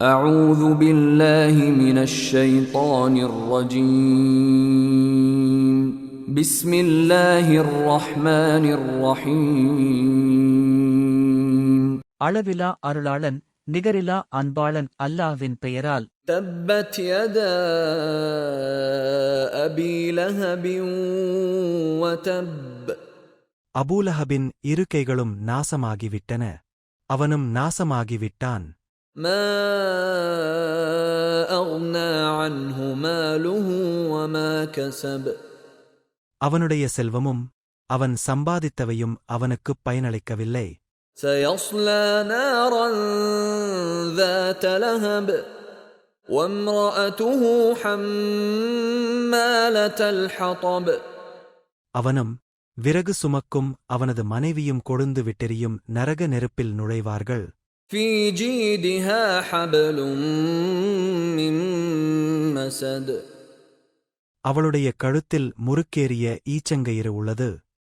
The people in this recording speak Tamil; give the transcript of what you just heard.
أعوذ بالله من الشيطان الرجيم بسم الله الرحمن الرحيم அளவிலா அருளாளன் நிகரிலா அன்பாளன் அல்லாவின் பெயரால் تبت يدا أبي لهب وتب அபூலஹபின் இரு கைகளும் நாசமாகிவிட்டன அவனும் நாசமாகிவிட்டான் அவனுடைய செல்வமும் அவன் சம்பாதித்தவையும் அவனுக்குப் பயனளிக்கவில்லை. அவனும் விறகு சுமக்கும் அவனது மனைவியும் கொழுந்து விட்டெறியும் நரக நெருப்பில் நுழைவார்கள். في جيدها حبل من مسد அவளுடைய கழுத்தில் முறுக்கேறிய ஈச்சங்கயிறு உள்ளது